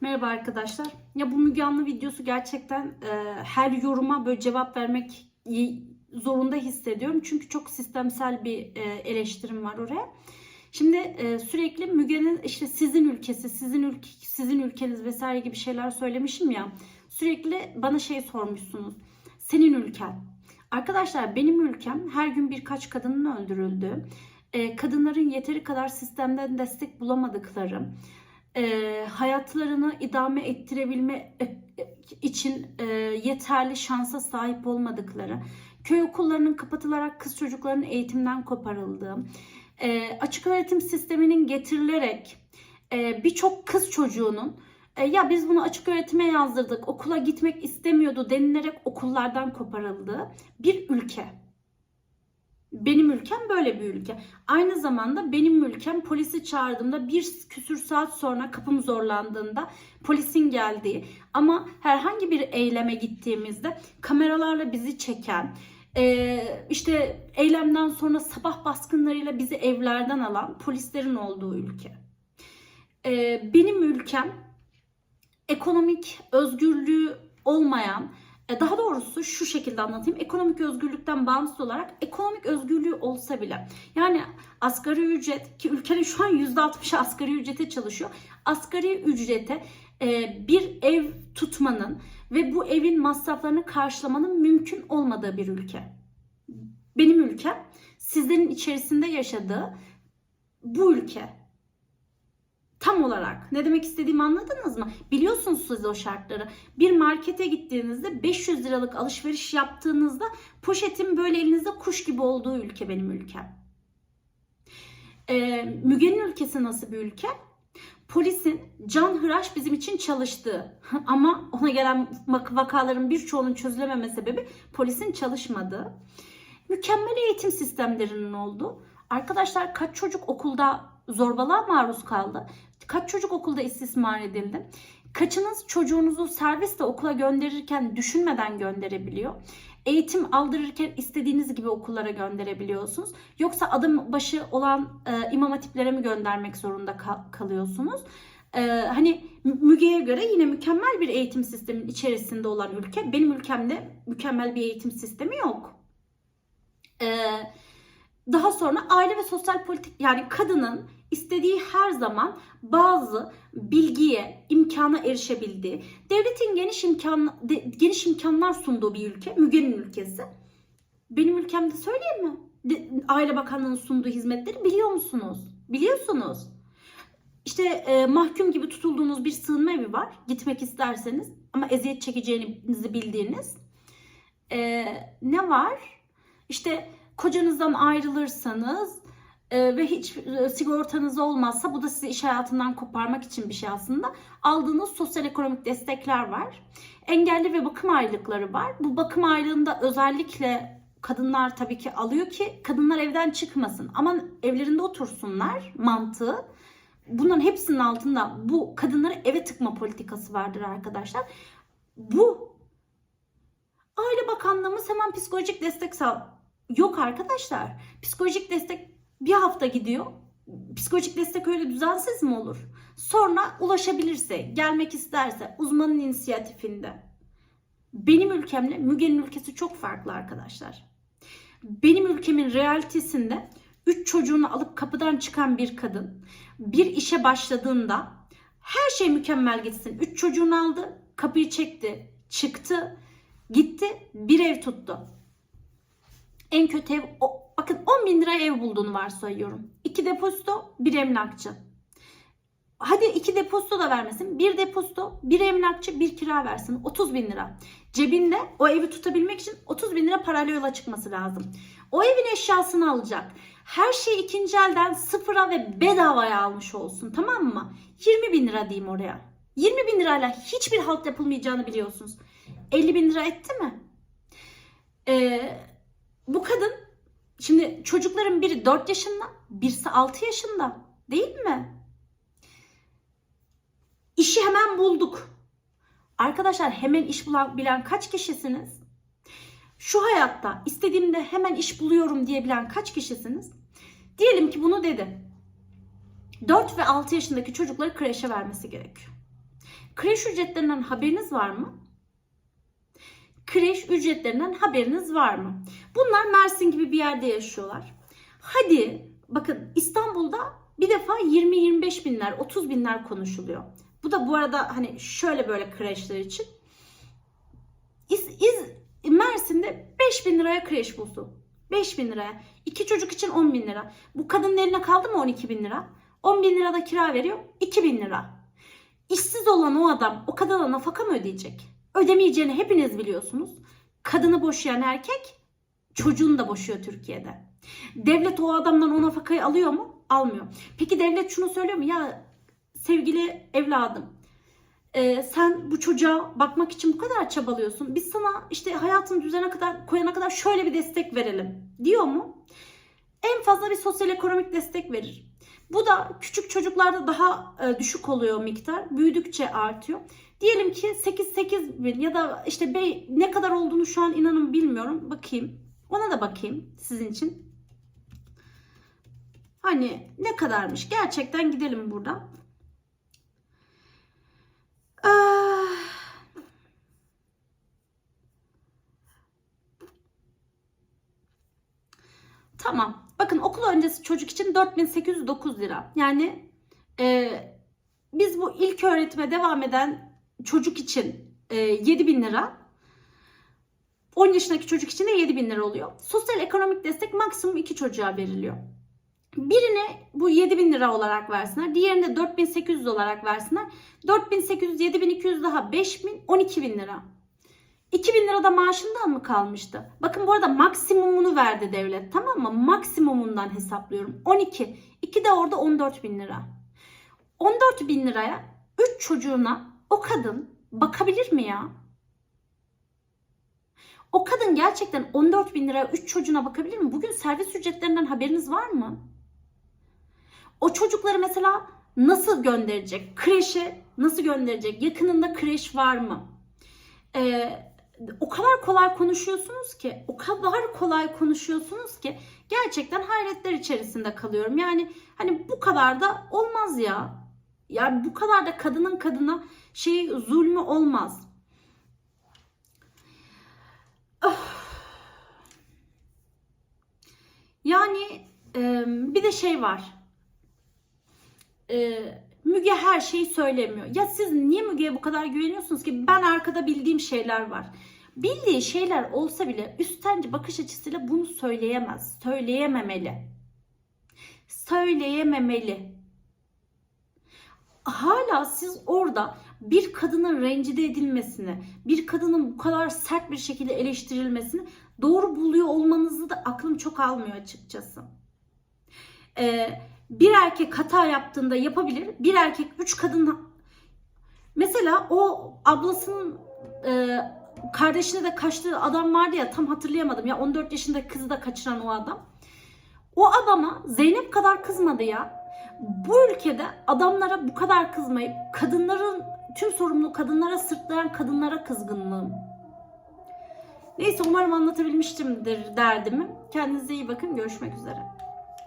Merhaba arkadaşlar. Ya bu Müge Anlı videosu gerçekten e, her yoruma böyle cevap vermek zorunda hissediyorum. Çünkü çok sistemsel bir e, eleştirim var oraya. Şimdi e, sürekli Müge'nin işte sizin ülkesi, sizin ülke, sizin ülkeniz vesaire gibi şeyler söylemişim ya. Sürekli bana şey sormuşsunuz. Senin ülken. Arkadaşlar benim ülkem her gün birkaç kadının öldürüldüğü, e, kadınların yeteri kadar sistemden destek bulamadıkları, e, hayatlarını idame ettirebilme e, için e, yeterli şansa sahip olmadıkları, köy okullarının kapatılarak kız çocuklarının eğitimden koparıldığı, e, açık öğretim sisteminin getirilerek e, birçok kız çocuğunun e, ya biz bunu açık öğretime yazdırdık, okula gitmek istemiyordu denilerek okullardan koparıldığı bir ülke. Benim ülkem böyle bir ülke. Aynı zamanda benim ülkem polisi çağırdığımda bir küsür saat sonra kapım zorlandığında polisin geldiği ama herhangi bir eyleme gittiğimizde kameralarla bizi çeken e, işte eylemden sonra sabah baskınlarıyla bizi evlerden alan polislerin olduğu ülke. E, benim ülkem ekonomik özgürlüğü olmayan daha doğrusu şu şekilde anlatayım. Ekonomik özgürlükten bağımsız olarak ekonomik özgürlüğü olsa bile yani asgari ücret ki ülkenin şu an %60'ı asgari ücrete çalışıyor. Asgari ücrete e, bir ev tutmanın ve bu evin masraflarını karşılamanın mümkün olmadığı bir ülke. Benim ülkem sizlerin içerisinde yaşadığı bu ülke tam olarak ne demek istediğimi anladınız mı? Biliyorsunuz siz o şartları. Bir markete gittiğinizde 500 liralık alışveriş yaptığınızda poşetin böyle elinizde kuş gibi olduğu ülke benim ülkem. Ee, Müge'nin ülkesi nasıl bir ülke? Polisin can hıraş bizim için çalıştığı ama ona gelen vak- vakaların birçoğunun çözülememe sebebi polisin çalışmadığı. Mükemmel eğitim sistemlerinin olduğu. Arkadaşlar kaç çocuk okulda zorbalığa maruz kaldı? Kaç çocuk okulda istismar edildi? Kaçınız çocuğunuzu servisle okula gönderirken düşünmeden gönderebiliyor? Eğitim aldırırken istediğiniz gibi okullara gönderebiliyorsunuz. Yoksa adım başı olan e, imam hatiplere mi göndermek zorunda kal- kalıyorsunuz? E, hani Müge'ye göre yine mükemmel bir eğitim sistemin içerisinde olan ülke. Benim ülkemde mükemmel bir eğitim sistemi yok. E, daha sonra aile ve sosyal politik yani kadının istediği her zaman bazı bilgiye, imkana erişebildiği, devletin geniş imkan geniş imkanlar sunduğu bir ülke, Müge'nin ülkesi. Benim ülkemde söyleyeyim mi? De- Aile Bakanlığı'nın sunduğu hizmetleri biliyor musunuz? Biliyorsunuz. İşte e, mahkum gibi tutulduğunuz bir sığınma evi var. Gitmek isterseniz ama eziyet çekeceğinizi bildiğiniz. E, ne var? İşte kocanızdan ayrılırsanız e, ve hiç e, sigortanız olmazsa bu da sizi iş hayatından koparmak için bir şey aslında. Aldığınız sosyal ekonomik destekler var. Engelli ve bakım aylıkları var. Bu bakım aylığında özellikle kadınlar tabii ki alıyor ki kadınlar evden çıkmasın. Ama evlerinde otursunlar mantığı. Bunların hepsinin altında bu kadınları eve tıkma politikası vardır arkadaşlar. Bu Aile Bakanlığımız hemen psikolojik destek sağ Yok arkadaşlar. Psikolojik destek bir hafta gidiyor. Psikolojik destek öyle düzensiz mi olur? Sonra ulaşabilirse, gelmek isterse uzmanın inisiyatifinde. Benim ülkemle Müge'nin ülkesi çok farklı arkadaşlar. Benim ülkemin realitesinde 3 çocuğunu alıp kapıdan çıkan bir kadın bir işe başladığında her şey mükemmel gitsin. 3 çocuğunu aldı, kapıyı çekti, çıktı, gitti, bir ev tuttu. En kötü ev, o, bakın 10 bin lira ev bulduğunu varsayıyorum. 2 depozito, bir emlakçı. Hadi iki depozito da vermesin. Bir depozito, bir emlakçı, bir kira versin. 30 bin lira. Cebinde o evi tutabilmek için 30 bin lira parayla yola çıkması lazım. O evin eşyasını alacak. Her şey ikinci elden sıfıra ve bedavaya almış olsun tamam mı? 20 bin lira diyeyim oraya. 20 bin lirayla hiçbir halt yapılmayacağını biliyorsunuz. 50 bin lira etti mi? Ee, çocukların biri 4 yaşında, birisi 6 yaşında değil mi? İşi hemen bulduk. Arkadaşlar hemen iş bulan, bilen kaç kişisiniz? Şu hayatta istediğimde hemen iş buluyorum diyebilen kaç kişisiniz? Diyelim ki bunu dedi. 4 ve 6 yaşındaki çocukları kreşe vermesi gerekiyor. Kreş ücretlerinden haberiniz var mı? Kreş ücretlerinden haberiniz var mı? Bunlar Mersin gibi bir yerde yaşıyorlar. Hadi bakın İstanbul'da bir defa 20-25 binler, 30 binler konuşuluyor. Bu da bu arada hani şöyle böyle kreşler için. İz, İz- Mersin'de 5 bin liraya kreş bulsun. 5 bin liraya. İki çocuk için 10 bin lira. Bu kadının eline kaldı mı 12 bin lira? 10 bin lira da kira veriyor. 2 bin lira. İşsiz olan o adam o kadına nafaka mı ödeyecek? Ödemeyeceğini hepiniz biliyorsunuz. Kadını boşayan erkek çocuğunu da boşuyor Türkiye'de. Devlet o adamdan o nafakayı alıyor mu? Almıyor. Peki devlet şunu söylüyor mu? Ya sevgili evladım e, sen bu çocuğa bakmak için bu kadar çabalıyorsun. Biz sana işte hayatını düzene kadar koyana kadar şöyle bir destek verelim diyor mu? En fazla bir sosyal ekonomik destek verir. Bu da küçük çocuklarda daha e, düşük oluyor miktar. Büyüdükçe artıyor. Diyelim ki 8-8 bin ya da işte bey ne kadar olduğunu şu an inanın bilmiyorum. Bakayım. Ona da bakayım sizin için. Hani ne kadarmış? Gerçekten gidelim burada. Ah. Tamam. Bakın okul öncesi çocuk için 4809 lira. Yani e, biz bu ilk öğretime devam eden çocuk için e, 7000 lira. 10 yaşındaki çocuk için de 7000 lira oluyor. Sosyal ekonomik destek maksimum iki çocuğa veriliyor. Birine bu 7000 lira olarak versinler. Diğerine de 4800 olarak versinler. 4800, 7200 daha 5000, 12000 lira. 2000 lira da maaşından mı kalmıştı? Bakın bu arada maksimumunu verdi devlet tamam mı? Maksimumundan hesaplıyorum. 12. 2 de orada 14 bin lira. 14 bin liraya 3 çocuğuna o kadın bakabilir mi ya? O kadın gerçekten 14 bin liraya 3 çocuğuna bakabilir mi? Bugün servis ücretlerinden haberiniz var mı? O çocukları mesela nasıl gönderecek? Kreşe nasıl gönderecek? Yakınında kreş var mı? Ee, o kadar kolay konuşuyorsunuz ki, o kadar kolay konuşuyorsunuz ki gerçekten hayretler içerisinde kalıyorum. Yani hani bu kadar da olmaz ya. Yani bu kadar da kadının kadına şey zulmü olmaz. Öf. Yani e, bir de şey var. E, Müge her şeyi söylemiyor. Ya siz niye Müge'ye bu kadar güveniyorsunuz ki? Ben arkada bildiğim şeyler var. Bildiği şeyler olsa bile üstenci bakış açısıyla bunu söyleyemez. Söyleyememeli. Söyleyememeli. Hala siz orada bir kadının rencide edilmesini, bir kadının bu kadar sert bir şekilde eleştirilmesini doğru buluyor olmanızı da aklım çok almıyor açıkçası. Ee, bir erkek hata yaptığında yapabilir. Bir erkek üç kadın mesela o ablasının e, kardeşine de kaçtığı adam vardı ya tam hatırlayamadım ya 14 yaşında kızı da kaçıran o adam. O adama Zeynep kadar kızmadı ya. Bu ülkede adamlara bu kadar kızmayıp kadınların tüm sorumluluğu kadınlara sırtlayan kadınlara kızgınlığım. Neyse umarım anlatabilmiştimdir derdimi. Kendinize iyi bakın. Görüşmek üzere.